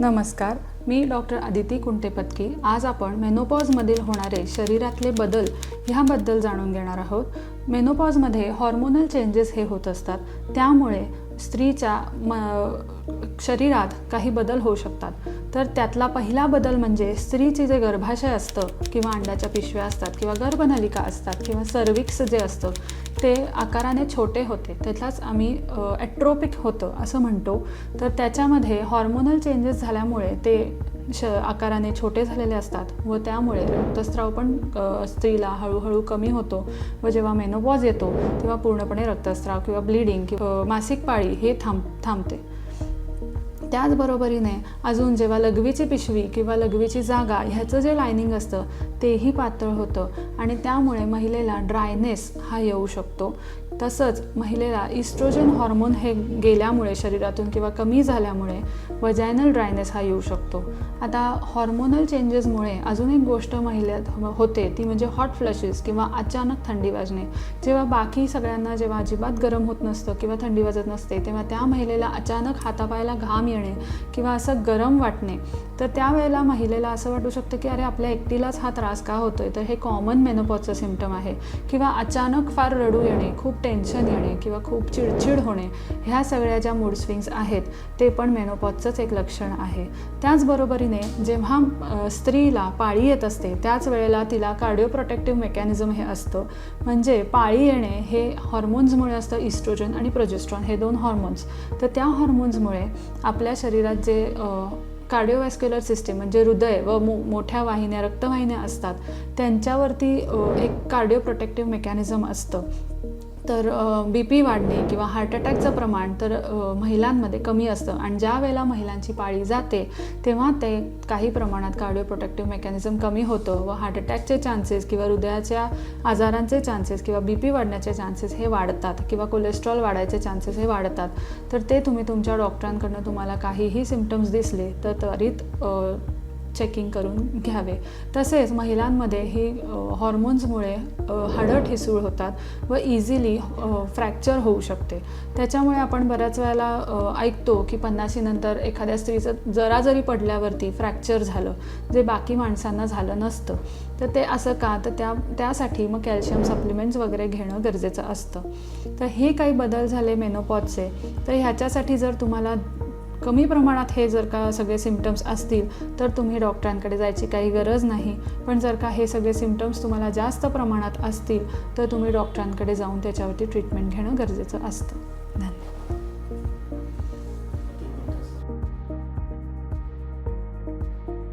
नमस्कार. मी डॉक्टर आदिती कुंटेपतकी आज आपण मेनोपॉजमधील होणारे शरीरातले बदल ह्याबद्दल जाणून घेणार आहोत. मेनोपॉजमध्ये हॉर्मोनल चेंजेस हे होत असतात. त्यामुळे स्त्रीच्या म शरीरात काही बदल होऊ शकतात. तर त्यातला पहिला बदल म्हणजे स्त्रीचे जे गर्भाशय असतं किंवा अंड्याच्या पिशव्या असतात किंवा गर्भनलिका असतात किंवा सर्विक्स जे असतं ते आकाराने छोटे होते. त्यालाच आम्ही ॲट्रोपिक होतं असं म्हणतो. तर त्याच्यामध्ये हॉर्मोनल चेंजेस झाल्यामुळे ते श आकाराने छोटे झालेले असतात व त्यामुळे रक्तस्राव पण स्त्रीला हळूहळू कमी होतो व जेव्हा मेनोपॉज येतो तेव्हा पूर्णपणे रक्तस्राव किंवा ब्लिडिंग किंवा मासिक पाळी हे थांब थांबते. त्याचबरोबरीने अजून जेव्हा लघवीची पिशवी किंवा लघवीची जागा ह्याचं जे लायनिंग असतं तेही पातळ होतं आणि त्यामुळे महिलेला ड्रायनेस हा येऊ शकतो. तसंच महिलेला इस्ट्रोजन हॉर्मोन हे गेल्यामुळे शरीरातून किंवा कमी झाल्यामुळे वजायनल ड्रायनेस हा येऊ शकतो. आता हॉर्मोनल चेंजेसमुळे अजून एक गोष्ट महिलेत होते ती म्हणजे हॉट फ्लशेस किंवा अचानक थंडी वाजणे. जेव्हा बाकी सगळ्यांना जेव्हा अजिबात गरम होत नसतं किंवा थंडी वाजत नसते तेव्हा त्या महिलेला अचानक हातापायाला घाम येणे किंवा असं गरम वाटणे. तर त्यावेळेला महिलेला असं वाटू शकतं की अरे आपल्या एकटीलाच हा त्रास का होतोय? तर हे कॉमन मेनोपॉजचं सिमटम आहे. किंवा अचानक फार रडू येणे खूप टेन्शन येणे किंवा खूप चिडचिड होणे ह्या सगळ्या ज्या मूड स्विंग्स आहेत ते पण मेनोपॉजचंच एक लक्षण आहे. त्याचबरोबरीने जेव्हा स्त्रीला पाळी येत असते त्याच वेळेला तिला कार्डिओप्रोटेक्टिव्ह मेकॅनिझम हे असतं. म्हणजे पाळी येणे हे हॉर्मोन्समुळे असतं इस्ट्रोजन आणि प्रोजेस्ट्रॉन हे दोन हॉर्मोन्स तर त्या हॉर्मोन्समुळे आपल्या शरीरात जे कार्डिओवॅस्क्युलर सिस्टीम म्हणजे हृदय व मो मोठ्या वाहिन्या रक्तवाहिन्या असतात त्यांच्यावरती एक कार्डिओ प्रोटेक्टिव्ह मेकॅनिझम असतं. तर बी पी वाढणे किंवा हार्ट अटॅकचं प्रमाण तर महिलांमध्ये कमी असतं. आणि ज्या वेळेला महिलांची पाळी जाते तेव्हा ते काही प्रमाणात कार्डिओ प्रोटेक्टिव्ह मेकॅनिझम कमी होतं व हार्ट अटॅकचे चान्सेस किंवा हृदयाच्या आजारांचे चान्सेस किंवा बी पी वाढण्याचे चान्सेस हे वाढतात किंवा कोलेस्ट्रॉल वाढायचे चान्सेस हे वाढतात. तर ते तुम्ही तुमच्या डॉक्टरांकडनं तुम्हाला काहीही सिमटम्स दिसले तर त्वरित चेकिंग करून घ्यावे. तसेच महिलांमध्ये ही हॉर्मोन्समुळे हाडं ठिसूळ होतात व इझिली फ्रॅक्चर होऊ शकते. त्याच्यामुळे आपण बऱ्याच वेळेला ऐकतो की पन्नाशीनंतर एखाद्या स्त्रीचं जरा जरी पडल्यावरती फ्रॅक्चर झालं जे बाकी माणसांना झालं नसतं तर ते असं का? तर त्या त्यासाठी मग कॅल्शियम सप्लिमेंट्स वगैरे घेणं गरजेचं असतं. तर हे काही बदल झाले मेनोपॉजचे तर ह्याच्यासाठी जर तुम्हाला कमी प्रमाणात हे जर का सगळे सिमटम्स असतील तर तुम्ही डॉक्टरांकडे जायची काही गरज नाही. पण जर का हे सगळे सिमटम्स तुम्हाला जास्त प्रमाणात असतील तर तुम्ही डॉक्टरांकडे जाऊन त्याच्यावरती ट्रीटमेंट घेणं गरजेचं असतं.